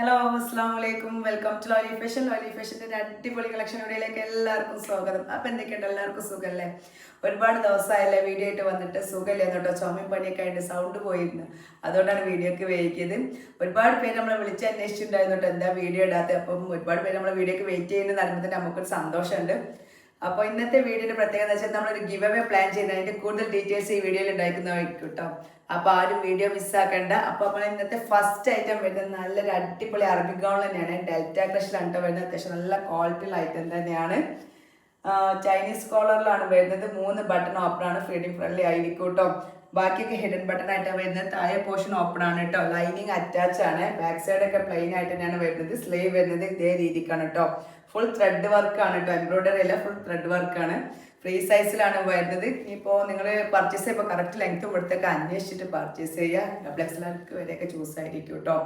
Hello അസ്സാം വലൈക്കും welcome to lowly fashion ലോലി ഫെഷന്റെ ഒരു അടിപൊളി കളക്ഷൻ വീഡിയോയിലേക്ക് എല്ലാവർക്കും സ്വാഗതം. അപ്പം എന്തൊക്കെയുണ്ട്? എല്ലാവർക്കും സുഖമല്ലേ ഒരുപാട് ദിവസമായല്ലേ വീഡിയോ ആയിട്ട് വന്നിട്ട് സുഖമല്ലേ എന്നോട്ടോ? ചുമയും പണിയൊക്കെ ആയിട്ട് സൗണ്ട് പോയിരുന്നു. അതുകൊണ്ടാണ് വീഡിയോക്ക് വൈകിയത് ഒരുപാട് പേര് നമ്മളെ വിളിച്ച് അന്വേഷിച്ചിട്ടുണ്ടായിരുന്നു എന്താ വീഡിയോ ഇടാത്തത് അപ്പം ഒരുപാട് പേര് നമ്മളെ വീഡിയോക്ക് വെയിറ്റ് ചെയ്യുന്ന അറിയുമ്പോൾ നമുക്കൊരു സന്തോഷമുണ്ട്. അപ്പോൾ ഇന്നത്തെ വീഡിയോയുടെ പ്രത്യേകത എന്ന് വെച്ചാൽ നമ്മളൊരു ഗിവ് അവേ പ്ലാൻ ചെയ്ത് അതിന്റെ കൂടുതൽ ഡീറ്റെയിൽസ് ഈ വീഡിയോയിൽ ഉണ്ടായിരിക്കുന്നതായിരിക്കും കേട്ടോ അപ്പോൾ ആരും വീഡിയോ മിസ്സാക്കണ്ട അപ്പോൾ നമ്മൾ ഇന്നത്തെ ഫസ്റ്റ് ഐറ്റം വരുന്നത് നല്ലൊരു അടിപൊളി അറബി ഗൗൺ തന്നെയാണ്. ഡെൽറ്റ ക്രഷിലാണ് കേട്ടോ വരുന്നത്. അത്യാവശ്യം നല്ല ക്വാളിറ്റിയുള്ള ഐറ്റം തന്നെയാണ്. ചൈനീസ് കോളറിലാണ് വരുന്നത്. മൂന്ന് ബട്ടൺ ഓപ്പൺ ആണ്. ഫീഡിങ് ഫ്രണ്ട്ലി ആയിരിക്കും കേട്ടോ ബാക്കിയൊക്കെ ഹിഡൻ ബട്ടൺ ആയിട്ടാണ് വരുന്നത്. താഴെ പോർഷൻ ഓപ്പൺ ആണ് കേട്ടോ ലൈനിങ് അറ്റാച്ച് ആണ്. ബാക്ക് സൈഡ് ഒക്കെ പ്ലെയിൻ ആയിട്ട് തന്നെയാണ് വരുന്നത്. സ്ലീവ് വരുന്നത് ഇതേ രീതിക്കാണ് കേട്ടോ ഫുൾ ത്രെഡ് വർക്കാണ് കേട്ടോ. എംബ്രോയിഡറി അല്ല ഫുൾ ത്രെഡ് വർക്കാണ് ഫ്രീ സൈസിലാണ് വരുന്നത്. ഇപ്പോൾ നിങ്ങൾ പർച്ചേസ് ചെയ്യുമ്പോൾ കറക്റ്റ് ലെങ്ത്തും ഇവിടുത്തൊക്കെ അന്വേഷിച്ചിട്ട് പർച്ചേസ് ചെയ്യുക എക്സ് വരെയൊക്കെ ചൂസ് ആയിരിക്കും കേട്ടോ.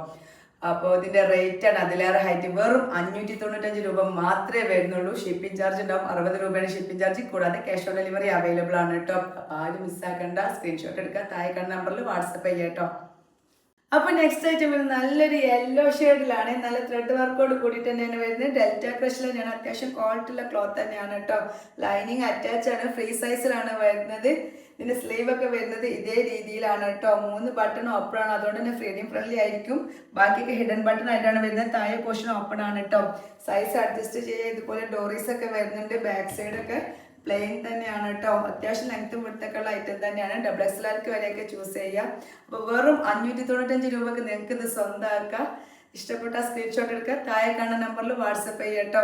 അപ്പോൾ ഇതിന്റെ റേറ്റ് ആണ് അതിലേറെ ഹൈറ്റ് വെറും അഞ്ഞൂറ്റി തൊണ്ണൂറ്റഞ്ച് രൂപ മാത്രമേ വരുന്നുള്ളൂ. ഷിപ്പിംഗ് ചാർജ് ഉണ്ടാവും. അറുപത് രൂപയാണ് ഷിപ്പിംഗ് ചാർജ് കൂടാതെ ക്യാഷ് ഓൺ ഡെലിവറി അവൈലബിൾ ആണ് കേട്ടോ. ആരും മിസ്സാക്കണ്ട സ്ക്രീൻഷോട്ട് എടുക്കുക താഴെ കണ്ട നമ്പറിൽ വാട്സപ്പ് ചെയ്യാം കേട്ടോ. അപ്പൊ നെക്സ്റ്റ് ഐറ്റം വരുന്നത് നല്ലൊരു യെല്ലോ ഷെയ്ഡിലാണ് നല്ല ത്രെഡ് വർക്കോട് കൂടിയിട്ട് തന്നെയാണ് വരുന്നത്. ഡെൽറ്റ ക്രഷിൽ തന്നെയാണ്. അത്യാവശ്യം ക്വാളിറ്റി ഉള്ള ക്ലോത്ത് തന്നെയാണ് കേട്ടോ ലൈനിങ് അറ്റാച്ച് ആണ്. ഫ്രീ സൈസിലാണ് വരുന്നത്. ഇതിന്റെ സ്ലീവ് ഒക്കെ വരുന്നത് ഇതേ രീതിയിലാണ് കേട്ടോ മൂന്ന് ബട്ടൺ ഓപ്പൺ ആണ്. അതുകൊണ്ട് തന്നെ ഫ്രീഡിയം ഫ്രണ്ട്ലി ആയിരിക്കും. ബാക്കിയൊക്കെ ഹിഡൻ ബട്ടൺ ആയിട്ടാണ് വരുന്നത്. താഴെ പോർഷൻ ഓപ്പൺ ആണ് കേട്ടോ സൈസ് അഡ്ജസ്റ്റ് ചെയ്യുക ഇതുപോലെ ഡോറീസ് ഒക്കെ വരുന്നുണ്ട്. ബാക്ക് സൈഡ് ഒക്കെ പ്ലെയിൻ തന്നെയാണ് കേട്ടോ അത്യാവശ്യം ലെങ്ത്തും വിടുത്തൊക്കെയുള്ള ഐറ്റം തന്നെയാണ് ഡബിൾ എക്സ് ആർക്ക് വരെയൊക്കെ ചൂസ് ചെയ്യുക അപ്പോൾ വെറും അഞ്ഞൂറ്റി തൊണ്ണൂറ്റഞ്ച് രൂപക്ക് നിങ്ങൾക്ക് ഇത് സ്വന്തമാക്കാം ഇഷ്ടപ്പെട്ട സ്ക്രീൻഷോട്ട് എടുക്കുക. താഴെ കാണുന്ന നമ്പറിൽ വാട്സപ്പ് ചെയ്യാം കേട്ടോ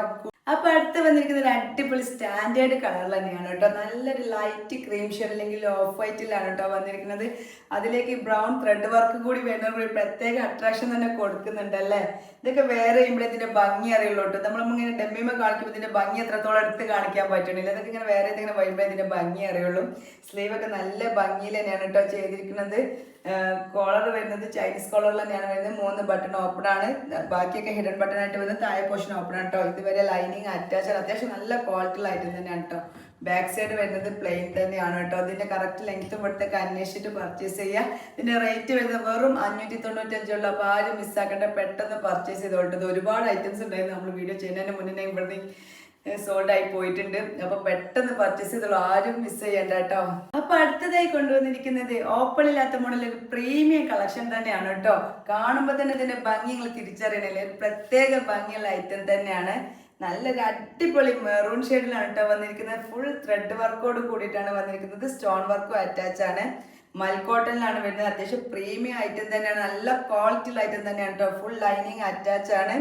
അപ്പൊ അടുത്ത് വന്നിരിക്കുന്ന ഒരു അടിപൊളി സ്റ്റാൻഡേർഡ് കളർ തന്നെയാണ് കേട്ടോ. നല്ലൊരു ലൈറ്റ് ക്രീം ഷെയ്ഡ് അല്ലെങ്കിൽ ഓഫ് വൈറ്റിലാണ് കേട്ടോ വന്നിരിക്കുന്നത്. അതിലേക്ക് ബ്രൗൺ ത്രെഡ് വർക്ക് കൂടി വരുന്ന ഒരു പ്രത്യേക അട്രാക്ഷൻ തന്നെ കൊടുക്കുന്നുണ്ട് അല്ലേ? ഇതൊക്കെ വേറെ ചെയ്യുമ്പോഴേ ഇതിന്റെ ഭംഗി അറിയുള്ളൂ കേട്ടോ. നമ്മളിങ്ങനെ ഡെമ്മിമ കാണിക്കുമ്പോൾ ഇതിന്റെ ഭംഗി എത്രത്തോളം എടുത്ത് കാണിക്കാൻ പറ്റുന്നില്ല. ഇതൊക്കെ ഇങ്ങനെ വേറെ ഇതിങ്ങനെ വരുമ്പോഴേ ഇതിന്റെ ഭംഗി അറിയുള്ളൂ. സ്ലീവ് ഒക്കെ നല്ല ഭംഗിയിൽ തന്നെയാണ് കേട്ടോ ചെയ്തിരിക്കുന്നത്. കോളർ വരുന്നത് ചൈനീസ് കോളർ തന്നെയാണ് വരുന്നത്. മൂന്ന് ബട്ടൺ ഓപ്പൺ ആണ്. ബാക്കിയൊക്കെ ഹിഡൻ ബട്ടൺ ആയിട്ട് വരുന്നത്. താഴെ പോർഷൻ ഓപ്പൺ ആണ് കേട്ടോ. ഇതുവരെ ലൈനിങ് അറ്റാച്ച് അത്യാവശ്യം നല്ല ക്വാളിറ്റി ഐറ്റം തന്നെയാണ് കേട്ടോ ബാക്ക് സൈഡ് വരുന്നത് പ്ലെയിൻ തന്നെയാണ് കേട്ടോ ഇതിന്റെ കറക്റ്റ് ലെങ്ത് ഇവിടുത്തൊക്കെ അന്വേഷിച്ചിട്ട് പർച്ചേസ് ചെയ്യുക ഇതിന്റെ റേറ്റ് വരുന്നത് വെറും അഞ്ഞൂറ്റി തൊണ്ണൂറ്റഞ്ചുള്ള അപ്പോൾ ആരും മിസ്സാക്കേണ്ട പെട്ടെന്ന് പർച്ചേസ് ചെയ്തോട്ടത് ഒരുപാട് ഐറ്റംസ് ഉണ്ടായിരുന്നു നമ്മൾ വീഡിയോ ചെയ്യുന്നതിന് മുന്നേ ഇവിടുന്ന് സോൾഡ് ആയി പോയിട്ടുണ്ട്. അപ്പൊ പെട്ടെന്ന് പർച്ചേസ് ചെയ്തോളൂ. ആരും മിസ് ചെയ്യണ്ട കേട്ടോ അപ്പൊ അടുത്തതായി കൊണ്ടുവന്നിരിക്കുന്നത് ഓപ്പൺ ഇല്ലാത്ത മോഡൽ ഒരു പ്രീമിയം കളക്ഷൻ തന്നെയാണ് കേട്ടോ കാണുമ്പോൾ തന്നെ ഇതിന്റെ ഭംഗി നിങ്ങൾ തിരിച്ചറിയണില്ലേ? ഒരു പ്രത്യേക ഭംഗിയുള്ള ഐറ്റം തന്നെയാണ്. നല്ലൊരു അടിപൊളി മെറൂൺ ഷെയ്ഡിലാണ് കേട്ടോ വന്നിരിക്കുന്നത്. ഫുൾ ത്രെഡ് വർക്കോട് കൂടിയിട്ടാണ് വന്നിരിക്കുന്നത്. സ്റ്റോൺ വർക്കും അറ്റാച്ച് ആണ്. മൽക്കോട്ടനിലാണ് വരുന്നത്. അത്യാവശ്യം പ്രീമിയം ഐറ്റം തന്നെയാണ്. നല്ല ക്വാളിറ്റിയുള്ള ഐറ്റം തന്നെയാണ് കേട്ടോ ഫുൾ ലൈനിങ് അറ്റാച്ച് ആണ്.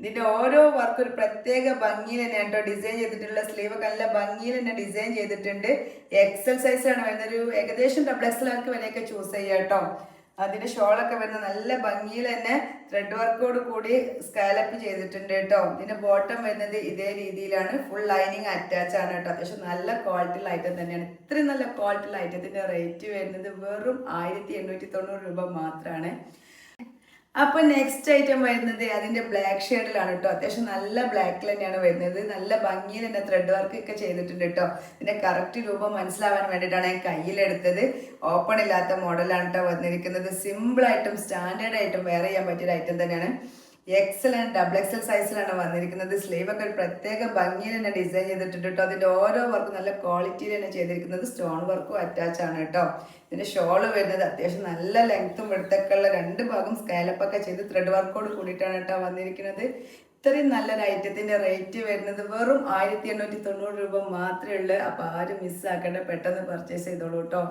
ഇതിന്റെ ഓരോ വർക്ക് ഒരു പ്രത്യേക ഭംഗിയിൽ തന്നെയാണ് കേട്ടോ ഡിസൈൻ ചെയ്തിട്ടുള്ള. സ്ലീവ് ഒക്കെ നല്ല ഭംഗിയിൽ തന്നെ ഡിസൈൻ ചെയ്തിട്ടുണ്ട്. എക്സൽ സൈസ് ആണ് വരുന്നത്. ഒരു ഏകദേശം ഡബിൾ എക്സൽ ആർക്ക് വരെയൊക്കെ ചൂസ് ചെയ്യാം കേട്ടോ അതിന്റെ ഷോളൊക്കെ വരുന്ന നല്ല ഭംഗിയിൽ തന്നെ ത്രെഡ് വർക്കോട് കൂടി സ്കാലപ്പ് ചെയ്തിട്ടുണ്ട് കേട്ടോ. ഇതിന്റെ ബോട്ടം വരുന്നത് ഇതേ രീതിയിലാണ്. ഫുൾ ലൈനിങ് അറ്റാച്ച് ആണ് കേട്ടോ. അത്യാവശ്യം നല്ല ക്വാളിറ്റി ഐറ്റം തന്നെയാണ്. ഇത്രയും നല്ല ക്വാളിറ്റി ഐറ്റത്തിന്റെ റേറ്റ് വരുന്നത് വെറും ആയിരത്തി രൂപ മാത്രമാണ് അപ്പൊ നെക്സ്റ്റ് ഐറ്റം വരുന്നത് അതിന്റെ ബ്ലാക്ക് ഷെയ്ഡിലാണ് കേട്ടോ അത്യാവശ്യം നല്ല ബ്ലാക്കിൽ തന്നെയാണ് വരുന്നത്. നല്ല ഭംഗിയിൽ തന്നെ ത്രെഡ് വർക്ക് ഒക്കെ ചെയ്തിട്ടുണ്ട് കേട്ടോ ഇതിന്റെ കറക്റ്റ് രൂപം മനസ്സിലാവാൻ വേണ്ടിയിട്ടാണ് ഞാൻ കയ്യിലെടുത്തത്. ഓപ്പൺ ഇല്ലാത്ത മോഡലാണ് കേട്ടോ വന്നിരിക്കുന്നത്. സിമ്പിൾ ആയിട്ടും സ്റ്റാൻഡേർഡ് ആയിട്ടും വെയർ ചെയ്യാൻ പറ്റിയ ഐറ്റം തന്നെയാണ്. എക്സൽ ആൻഡ് ഡബിൾ എക്സൽ സൈസിലാണ് വന്നിരിക്കുന്നത്. സ്ലീവ് ഒക്കെ ഒരു പ്രത്യേക ഭംഗിയിൽ തന്നെ ഡിസൈൻ ചെയ്തിട്ടുണ്ട് കേട്ടോ. അതിന്റെ ഓരോ വർക്കും നല്ല ക്വാളിറ്റിയിൽ തന്നെ ചെയ്തിരിക്കുന്നത് സ്റ്റോൺ വർക്കും അറ്റാച്ച് ആണ് കേട്ടോ. ഇതിന്റെ ഷോൾ വരുന്നത് അത്യാവശ്യം നല്ല ലെങ്ത്തും വെടുത്തൊക്കെ ഉള്ള രണ്ട് ഭാഗം സ്കാലപ്പ് ഒക്കെ ചെയ്ത് ത്രെഡ് വർക്കോട് കൂടിയിട്ടാണ് കേട്ടോ വന്നിരിക്കുന്നത്. ഇത്രയും നല്ലൊരു ഐറ്റത്തിന്റെ റേറ്റ് വരുന്നത് വെറും ആയിരത്തി എണ്ണൂറ്റി തൊണ്ണൂറ് രൂപ മാത്രമേ ഉള്ളൂ. അപ്പോൾ ആരും മിസ്സാക്കേണ്ട പെട്ടെന്ന് പർച്ചേസ് ചെയ്തോളൂ കേട്ടോ.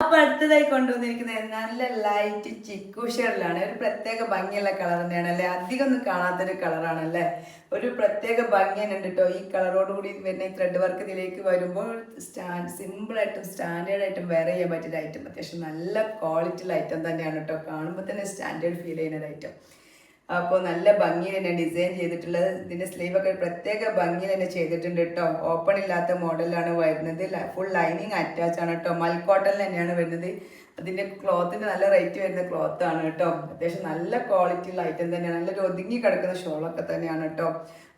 അപ്പൊ അടുത്തതായി കൊണ്ടുവന്നിരിക്കുന്നത് നല്ല ലൈറ്റ് ചിക്കു ഷെയറിലാണ് ഒരു പ്രത്യേക ഭംഗിയുള്ള കളർ തന്നെയാണ് അല്ലെ അധികം ഒന്നും കാണാത്തൊരു കളറാണ് അല്ലെ ഒരു പ്രത്യേക ഭംഗി തന്നെ ഉണ്ട് കേട്ടോ ഈ കളറോട് കൂടി വരുന്ന ഈ ത്രെഡ് വർക്ക് ഇതിലേക്ക് വരുമ്പോൾ സ്റ്റാൻഡ് സിമ്പിൾ ആയിട്ടും സ്റ്റാൻഡേർഡ് ആയിട്ടും വെയർ ചെയ്യാൻ പറ്റിയ ഐറ്റം അത്യാവശ്യം നല്ല ക്വാളിറ്റിയുള്ള ഐറ്റം തന്നെയാണ് കേട്ടോ കാണുമ്പോൾ തന്നെ സ്റ്റാൻഡേർഡ് ഫീൽ ചെയ്യുന്ന ഐറ്റം അപ്പോൾ നല്ല ഭംഗിയിൽ തന്നെ ഡിസൈൻ ചെയ്തിട്ടുള്ളത്. ഇതിന്റെ സ്ലീവൊക്കെ പ്രത്യേക ഭംഗിയിൽ തന്നെ ചെയ്തിട്ടുണ്ട് കേട്ടോ ഓപ്പൺ ഇല്ലാത്ത മോഡലാണ് വരുന്നത്. ഫുൾ ലൈനിങ് അറ്റാച്ച് ആണ് കേട്ടോ മൽക്കോട്ടനിൽ തന്നെയാണ് വരുന്നത്. അതിന്റെ ക്ലോത്തിന് നല്ല റേറ്റ് വരുന്ന ക്ലോത്ത് ആണ് കേട്ടോ അത്യാവശ്യം നല്ല ക്വാളിറ്റിയുള്ള ഐറ്റം തന്നെയാണ്. നല്ലൊരു ഒതുങ്ങി കിടക്കുന്ന ഷോളൊക്കെ തന്നെയാണ് കേട്ടോ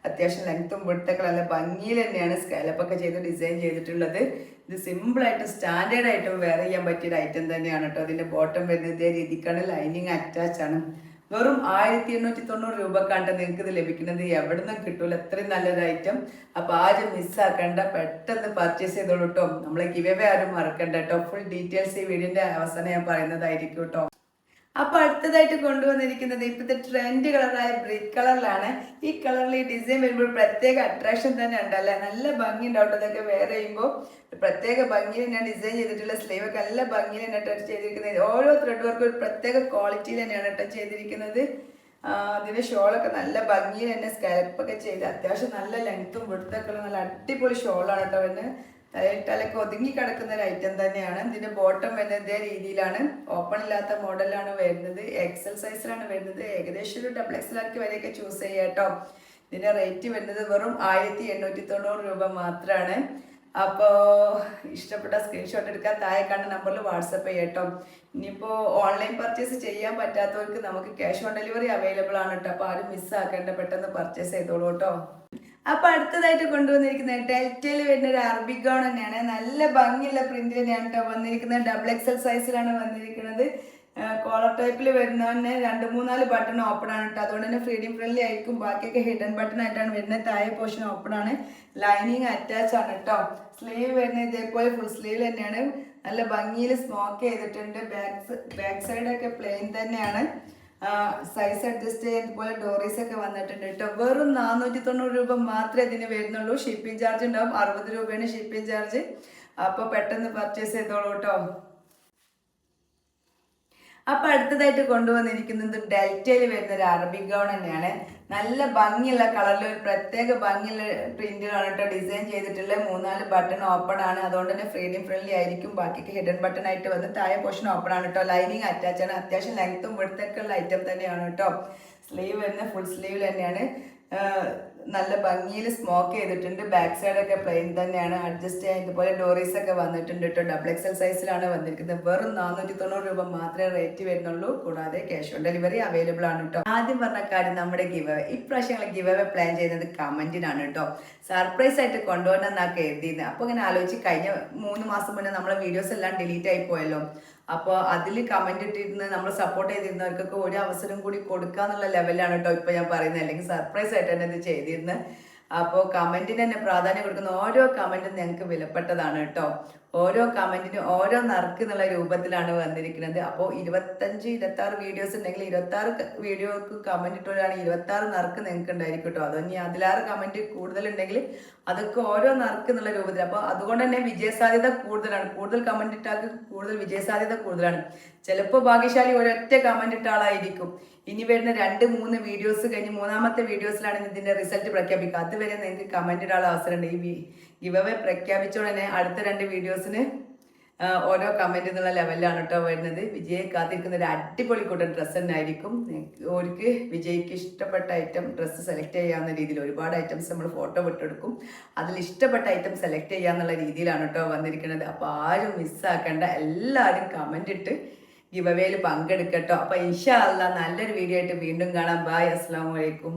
അത്യാവശ്യം ലെങ്ത്തും വിടുത്തൊക്കെ നല്ല ഭംഗിയിൽ തന്നെയാണ് സ്കാലപ്പ് ഒക്കെ ചെയ്ത് ഡിസൈൻ ചെയ്തിട്ടുള്ളത്. ഇത് സ്റ്റാൻഡേർഡായിട്ടും സ്റ്റാൻഡേർഡ് ആയിട്ടും വെയർ ചെയ്യാൻ പറ്റിയ ഐറ്റം തന്നെയാണ് കേട്ടോ അതിന്റെ ബോട്ടം വരുന്നത്. രീതിക്കാണ് ലൈനിങ് അറ്റാച്ച് ആണ്. വെറും ആയിരത്തി എണ്ണൂറ്റി തൊണ്ണൂറ് രൂപക്കാണ്ട് നിങ്ങൾക്ക് ഇത് ലഭിക്കുന്നത്. എവിടെ നിന്നും കിട്ടൂല. അത്രയും നല്ലൊരു ഐറ്റം അപ്പൊ ആരും മിസ്സാക്കണ്ട പെട്ടെന്ന് പർച്ചേസ് ചെയ്തോളൂ കേട്ടോ നമ്മളെ ഗിവേ ആരും മറക്കണ്ട കേട്ടോ ഫുൾ ഡീറ്റെയിൽസ് ഈ വീഡിയോന്റെ അവസാനം ഞാൻ പറയുന്നതായിരിക്കും കേട്ടോ അപ്പൊ അടുത്തതായിട്ട് കൊണ്ടുവന്നിരിക്കുന്നത് ഇപ്പോഴത്തെ ട്രെൻഡ് കളറായ ബ്രിക്ക് കളറിലാണ് ഈ കളറിൽ ഈ ഡിസൈൻ വരുമ്പോൾ പ്രത്യേക അട്രാക്ഷൻ തന്നെ ഉണ്ടല്ലേ? നല്ല ഭംഗി ഉണ്ടാവും ഇതൊക്കെ വെയർ ചെയ്യുമ്പോൾ പ്രത്യേക ഭംഗിയിൽ ഞാൻ ഡിസൈൻ ചെയ്തിട്ടുള്ള സ്ലീവ് ഒക്കെ നല്ല ഭംഗിയിൽ തന്നെ ടച്ച് ചെയ്തിരിക്കുന്നത്. ഓരോ ത്രെഡ് വർക്കും ഒരു പ്രത്യേക ക്വാളിറ്റിയിൽ തന്നെയാണ് ടച്ച് ചെയ്തിരിക്കുന്നത്. അതിന്റെ ഷോളൊക്കെ നല്ല ഭംഗിയിൽ തന്നെ സ്കാലപ്പൊക്കെ ചെയ്ത് അത്യാവശ്യം നല്ല ലെങ്ത്തും വിടുത്തൊക്കെ ഉള്ള നല്ല അടിപൊളി ഷോളാണ് കേട്ടോ പിന്നെ തലയിട്ടാലൊക്കെ ഒതുങ്ങി കിടക്കുന്ന ഒരു ഐറ്റം തന്നെയാണ്. ഇതിന്റെ ബോട്ടം വരുന്നത് രീതിയിലാണ്. ഓപ്പൺ ഇല്ലാത്ത മോഡലാണ് വരുന്നത്. എക്സൽ സൈസിലാണ് വരുന്നത്. ഏകദേശം ഒരു ഡബിൾ എക്സൽ ആക്കി വരെയൊക്കെ ചൂസ് ചെയ്യാം കേട്ടോ. റേറ്റ് വരുന്നത് വെറും ആയിരത്തി എണ്ണൂറ്റി തൊണ്ണൂറ് രൂപ മാത്രമാണ് അപ്പോ ഇഷ്ടപ്പെട്ട സ്ക്രീൻഷോട്ട് എടുക്കാൻ താഴെ കാണുന്ന നമ്പറിൽ വാട്സപ്പ് ചെയ്യട്ടോ ഇനിയിപ്പോൾ ഓൺലൈൻ പർച്ചേസ് ചെയ്യാൻ പറ്റാത്തവർക്ക് നമുക്ക് ക്യാഷ് ഓൺ ഡെലിവറി അവൈലബിൾ ആണ് കേട്ടോ. അപ്പോൾ ആരും മിസ്സാക്കേണ്ട പെട്ടെന്ന് പർച്ചേസ് ചെയ്തോളൂ കേട്ടോ. അപ്പൊ അടുത്തതായിട്ട് കൊണ്ടുവന്നിരിക്കുന്നത് ഡെൽറ്റയിൽ വരുന്ന ഒരു അറബിക് ഗൗൺ തന്നെയാണ്. നല്ല ഭംഗിയുള്ള പ്രിന്റ് തന്നെയാണ് കേട്ടോ വന്നിരിക്കുന്നത്. ഡബിൾ എക്സൽ സൈസിലാണ് വന്നിരിക്കുന്നത്. കോളർ ടൈപ്പിൽ വരുന്ന തന്നെ രണ്ട് മൂന്നാൽ ബട്ടൺ ഓപ്പൺ ആണ് കേട്ടോ അതുകൊണ്ട് തന്നെ ഫ്രീഡിം ഫ്രണ്ട്ലി ആയിരിക്കും. ബാക്കിയൊക്കെ ഹിഡൻ ബട്ടൺ ആയിട്ടാണ് വരുന്നത്. താഴെ പോർഷൻ ഓപ്പൺ ആണ്. ലൈനിങ് അറ്റാച്ച് ആണ് കേട്ടോ സ്ലീവ് വരുന്നത് ഇതേപോലെ ഫുൾ സ്ലീവ് തന്നെയാണ്. നല്ല ഭംഗിയിൽ സ്മോക്ക് ചെയ്തിട്ടുണ്ട്. ബാക്ക് ബാക്ക് സൈഡൊക്കെ പ്ലെയിൻ തന്നെയാണ്. സൈസ് അഡ്ജസ്റ്റ് ചെയ്യാൻ പോലെ ഡോറീസ് ഒക്കെ വന്നിട്ടുണ്ട് കേട്ടോ വെറും നാനൂറ്റി തൊണ്ണൂറ് രൂപ മാത്രമേ ഇതിന് വരുന്നുള്ളൂ. ഷിപ്പിംഗ് ചാർജ് ഉണ്ടാവും. അറുപത് രൂപയാണ് ഷിപ്പിംഗ് ചാർജ് അപ്പോൾ പെട്ടെന്ന് പർച്ചേസ് ചെയ്തോളൂ കേട്ടോ അപ്പൊ അടുത്തതായിട്ട് കൊണ്ടുവന്നിരിക്കുന്നത് ഡെൽറ്റയിൽ വരുന്ന ഒരു അറബിക് ഗൗൺ തന്നെയാണ്. നല്ല ഭംഗിയുള്ള കളറിൽ ഒരു പ്രത്യേക ഭംഗിയുള്ള പ്രിന്റിലാണ് കേട്ടോ ഡിസൈൻ ചെയ്തിട്ടുള്ള. മൂന്നാൽ ബട്ടൺ ഓപ്പൺ ആണ്. അതുകൊണ്ട് തന്നെ ഫ്രീഡിം ഫ്രണ്ട്ലി ആയിരിക്കും. ബാക്കിയൊക്കെ ഹിഡൻ ബട്ടൺ ആയിട്ട് വന്ന് താഴെ പോർഷൻ ഓപ്പൺ ആണ് കേട്ടോ. ലൈനിങ് അറ്റാച്ച് ആണ്. അത്യാവശ്യം ലെങ്ത്തും വെടുത്തൊക്കെ ഉള്ള ഐറ്റം തന്നെയാണ് കേട്ടോ. സ്ലീവ് വരുന്ന ഫുൾ സ്ലീവ് തന്നെയാണ്. നല്ല ഭംഗിയിൽ സ്മോക്ക് ചെയ്തിട്ടുണ്ട്. ബാക്ക് സൈഡ് ഒക്കെ പ്ലെയിൻ തന്നെയാണ്. അഡ്ജസ്റ്റ് ചെയ്യാൻ ഇതുപോലെ ഡോറീസ് ഒക്കെ വന്നിട്ടുണ്ട് കേട്ടോ ഡബിൾ എക്സൽ സൈസിലാണ് വന്നിരിക്കുന്നത്. വെറും നാനൂറ്റി തൊണ്ണൂറ് രൂപ മാത്രമേ റേറ്റ് വരുന്നുള്ളൂ. കൂടാതെ ക്യാഷ് ഓൺ ഡെലിവറി അവൈലബിൾ ആണ് കേട്ടോ ആദ്യം പറഞ്ഞ കാര്യം നമ്മുടെ ഗിവ് ഇപ്രാവശ്യം ഞങ്ങൾ പ്ലാൻ ചെയ്യുന്നത് കമന്റിനാണ് കേട്ടോ സർപ്രൈസ് ആയിട്ട് കൊണ്ടുപോകണമെന്നാണ് കരുതിയത് അപ്പോൾ ഇങ്ങനെ ആലോചിച്ച് കഴിഞ്ഞ മൂന്ന് മാസം മുന്നേ നമ്മളെ വീഡിയോസ് എല്ലാം ഡിലീറ്റ് ആയി പോയല്ലോ. അപ്പോൾ അതിൽ കമന്റ് ഇട്ടിരുന്ന് നമ്മൾ സപ്പോർട്ട് ചെയ്തിരുന്നവർക്കൊക്കെ ഒരു അവസരം കൂടി കൊടുക്കുക എന്നുള്ള ലെവലാണ് കേട്ടോ ഇപ്പൊ ഞാൻ പറയുന്നത്. അല്ലെങ്കിൽ സർപ്രൈസ് ആയിട്ട് തന്നെ ഇത് ചെയ്തിരുന്നത് അപ്പോൾ കമന്റിന് തന്നെ പ്രാധാന്യം കൊടുക്കുന്ന ഓരോ കമന്റും ഞങ്ങൾക്ക് വിലപ്പെട്ടതാണ് കേട്ടോ ഓരോ കമന്റിനും ഓരോ നറുക്ക് എന്നുള്ള രൂപത്തിലാണ് വന്നിരിക്കുന്നത്. അപ്പോൾ ഇരുപത്തഞ്ച് ഇരുപത്തി ആറ് വീഡിയോസ് ഉണ്ടെങ്കിൽ ഇരുപത്തി ആറ് വീഡിയോക്ക് കമന്റ് ഇട്ടവരാണ് ഇരുപത്തി ആറ് നറുക്ക് നിങ്ങൾക്ക് ഉണ്ടായിരിക്കും കേട്ടോ അതോ ഇനി അതിലാറ് കമന്റ് കൂടുതലുണ്ടെങ്കിൽ അതൊക്കെ ഓരോ നറുക്ക് എന്നുള്ള രൂപത്തിൽ അപ്പോൾ അതുകൊണ്ട് തന്നെ വിജയസാധ്യത കൂടുതലാണ്. കൂടുതൽ കമന്റ് ഇട്ടാൽ കൂടുതൽ വിജയസാധ്യത കൂടുതലാണ്. ചിലപ്പോൾ ഭാഗ്യശാലി ഒരൊറ്റ കമന്റ് ഇട്ട ആളായിരിക്കും. ഇനി വരുന്ന രണ്ട് മൂന്ന് വീഡിയോസ് കഴിഞ്ഞ് മൂന്നാമത്തെ വീഡിയോസിലാണ് ഇതിന്റെ റിസൾട്ട് പ്രഖ്യാപിക്കുക. അതുവരെ നിങ്ങൾക്ക് കമന്റ് ഇടാനുള്ള അവസരമുണ്ട്. ഈ ഗിവ് അവേ പ്രഖ്യാപിച്ചോടെ അടുത്ത രണ്ട് വീഡിയോസിന് ഓരോ കമന്റ് എന്നുള്ള ലെവലിലാണ് കേട്ടോ വരുന്നത്. വിജയെ കാത്തിരിക്കുന്ന ഒരു അടിപൊളി കൂട്ടം ഡ്രസ്സ് തന്നെ ആയിരിക്കും. ഓർക്ക് വിജയ്ക്ക് ഇഷ്ടപ്പെട്ട ഐറ്റം ഡ്രസ്സ് സെലക്ട് ചെയ്യാവുന്ന രീതിയിൽ ഒരുപാട് ഐറ്റംസ് നമ്മൾ ഫോട്ടോ വിട്ടെടുക്കും. അതിൽ ഇഷ്ടപ്പെട്ട ഐറ്റം സെലക്ട് ചെയ്യാന്നുള്ള രീതിയിലാണ് കേട്ടോ വന്നിരിക്കുന്നത്. അപ്പോൾ ആരും മിസ്സാക്കേണ്ട എല്ലാവരും കമന്റ് ഇട്ട് ഗിവ് അവേയിൽ പങ്കെടുക്കട്ടോ. അപ്പോൾ ഇൻഷാ അല്ല നല്ലൊരു വീഡിയോ ആയിട്ട് വീണ്ടും കാണാം. ബായ് അസ്സാം വലൈക്കും